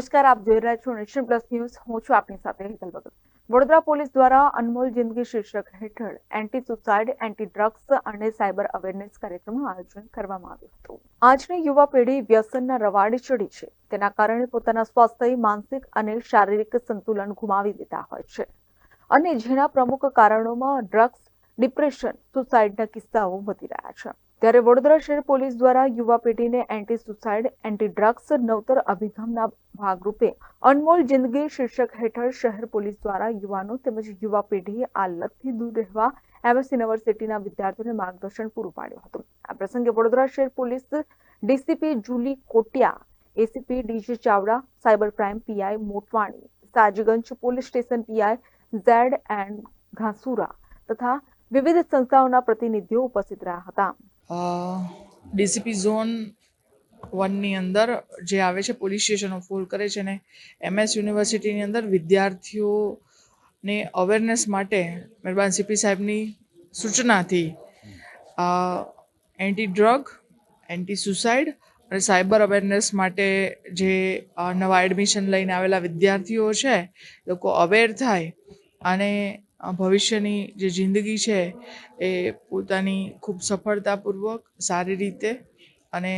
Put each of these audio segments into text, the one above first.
નમસ્કાર, આપ જોઈ રહ્યા છો નેશન પ્લસ ન્યૂઝ. હું છું આપની સાથે હેતલ ભગત. વડોદરા પોલીસ દ્વારા અનમોલ જિંદગી શીર્ષક હેઠળ એન્ટી સુસાઇડ એન્ટી ડ્રગ્સ અને સાયબર અવેરનેસ કાર્યક્રમનું આયોજન કરવામાં આવ્યું હતું. આજની યુવા પેઢી વ્યસનના રવાડે ચડી છે. તેના કારણે પોતાના સ્વાસ્થ્ય, માનસિક અને શારીરિક સંતુલન ગુમાવી દેતા હોય છે. અને જેના પ્રમુખ કારણોમાં ડ્રગ્સ ડિપ્રેશન સુસાઇડના કિસ્સાઓ વધી રહ્યા છે. ત્યારે વડોદરા શહેર પોલીસ દ્વારા યુવા પેઢીને એન્ટી સુસાઇડ એન્ટી ડ્રગ્સ નવતર અભિગમના ભાગરૂપે અનમોલ જિંદગી શીર્ષક હેઠળ શહેર પોલીસ દ્વારા યુવાનો તેમજ યુવા પેઢી આ લતથી દૂર રહેવા એમએસ યુનિવર્સિટીના વિદ્યાર્થીઓને માર્ગદર્શન પૂરું પાડ્યું હતું. આ પ્રસંગે વડોદરા શહેર police DCP Julie Kotia, ACP DG Chavda, cyber crime PI Motwani, Sajganj police station PI Z N Ghasura તથા વિવિધ સંસ્થાઓના પ્રતિનિધિઓ ઉપસ્થિત રહ્યા હતા. ડીસીપી ઝોન વનની અંદર જે આવે છે પોલીસ સ્ટેશનો ફોલ કરે છે ને એમએસ યુનિવર્સિટીની અંદર વિદ્યાર્થીઓને અવેરનેસ માટે મહેરબાન સીપી સાહેબની સૂચનાથી એન્ટી ડ્રગ એન્ટી સુસાઇડ અને સાયબર અવેરનેસ માટે જે નવા એડમિશન લઈને આવેલા વિદ્યાર્થીઓ છે લોકો અવેર થાય અને ભવિષ્યની જે જિંદગી છે એ પોતાની ખૂબ સફળતાપૂર્વક સારી રીતે અને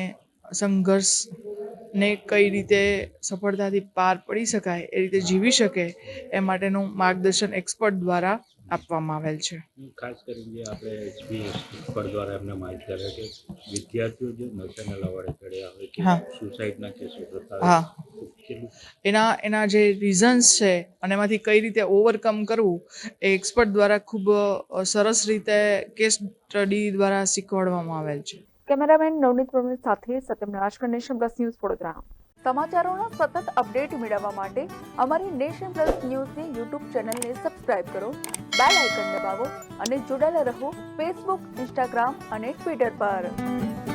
સંઘર્ષને કઈ રીતે સફળતાથી પાર પડી શકાય એ રીતે જીવી શકે એ માટેનું માર્ગદર્શન એક્સપર્ટ દ્વારા આપવામાં આવેલ છે ખાસ કરીને જે આપણે એચપી પર દ્વારા એમને માહિતી આપે કે વિદ્યાર્થીઓ જે નશાના લવાડે ચડ્યા હોય કે. સુસાઇડના કેસો થતા હોય એના એના જે રીઝન્સ છે અને એમાંથી કઈ રીતે ઓવરકમ કરવું, એ એક્સપર્ટ દ્વારા ખૂબ સરસ રીતે કેસ સ્ટડી દ્વારા શીખવાડવામાં આવેલ છે. કેમેરામેન નવનીત પ્રવીણ સાથે Satyam Rajkar nation plus news Vadodara. સમાચારોના સતત અપડેટ મેળવવા માટે અમારી નેશન પ્લસ ન્યૂઝની યુટ્યુબ ચેનલને સબસ્ક્રાઇબ કરો, બેલ આઇકન દબાવો અને જોડાયેલા રહો ફેસબુક ઇન્સ્ટાગ્રામ અને ટ્વિટર પર.